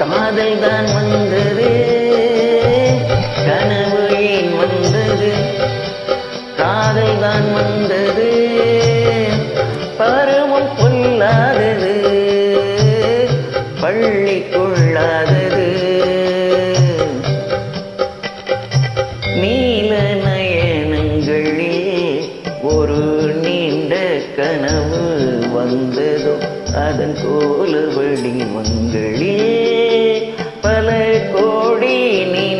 காதல் தான் வந்தது கனவு ஏன் வந்தது. காதல் தான் வந்தது பருவம் பொல்லாதது பள்ளி கொள்ளாதது. நீல நயனங்களில் ஒரு நீண்ட கனவு வந்ததோ அதன் கோல வடிவங்களில் பல me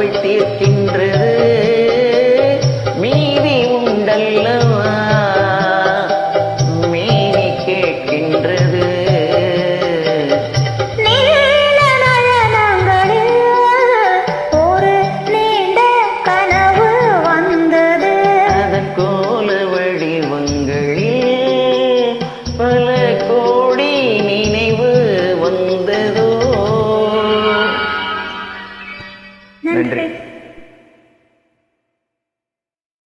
பார்வை தீர்க்கின்றது.